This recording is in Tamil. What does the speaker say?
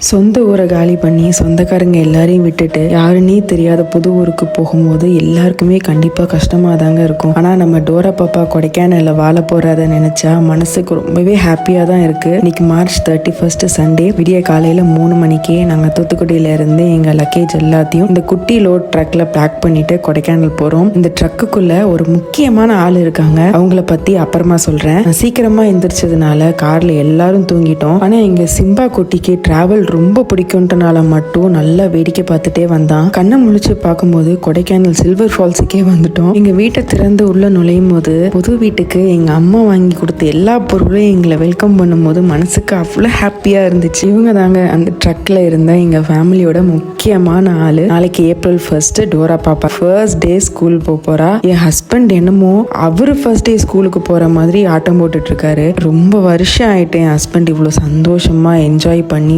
சொந்த ஊரை காலி பண்ணி சொந்தக்காரங்க எல்லாரையும் விட்டுட்டு யாருன்னே தெரியாத புது ஊருக்கு போகும்போது எல்லாருக்குமே கண்டிப்பாக கஷ்டமாக தாங்க இருக்கும். ஆனால் நம்ம டோரா பாப்பா கொடைக்கானலில் வாழ போகிறத நினச்சா மனசுக்கு ரொம்பவே ஹாப்பியாக தான் இருக்குது இன்னைக்கு மார்ச் தேர்ட்டி ஃபர்ஸ்ட் சண்டே விடிய காலையில் மூணு மணிக்கே நாங்கள் தூத்துக்குடியில இருந்து எங்கள் லக்கேஜ் எல்லாத்தையும் இந்த குட்டி லோட் ட்ரக்கில் பேக் பண்ணிட்டு கொடைக்கானல் போகிறோம் இந்த ட்ரக்குக்குள்ளே ஒரு முக்கியமான ஆள் இருக்காங்க. அவங்கள பற்றி அப்புறமா சொல்கிறேன் சீக்கிரமாக எந்திரிச்சதுனால காரில் எல்லாரும் தூங்கிட்டோம். ஆனால் எங்கள் சிம்பா குட்டிக்கு ட்ராவல் ரொம்ப பிடிக்கும்ன்றனால மட்டும் நல்லா வேடிக்கை பார்த்துட்டே வந்தான். கண்ணை முழிச்சு பார்க்கும்போது கொடைக்கானல் சில்வர் ஃபால்ஸுக்கே வந்துட்டோம். எங்க வீட்டை திறந்து உள்ள நுழையும் போது புது வீட்டுக்கு எங்க அம்மா வாங்கி கொடுத்த எல்லா பொருளையும் எங்களை வெல்கம் பண்ணும்போது மனசுக்கு அவ்வளோ ஹாப்பியா இருந்துச்சு. இவங்க தாங்க அந்த ட்ரக்ல இருந்த எங்க ஃபேமிலியோட முக்கியமான ஆளு. நாளைக்கு ஏப்ரல் ஃபர்ஸ்ட் டோரா பாப்பா. ஃபர்ஸ்ட் டே ஸ்கூல் போக போறா. என் ஹஸ்பண்ட் என்னமோ அவரு ஃபர்ஸ்ட் டே ஸ்கூலுக்கு போற மாதிரி ஆட்டம் போட்டுட்டு இருக்காரு. ரொம்ப வருஷம் ஆயிட்டு என் ஹஸ்பண்ட் இவ்வளோ சந்தோஷமா என்ஜாய் பண்ணி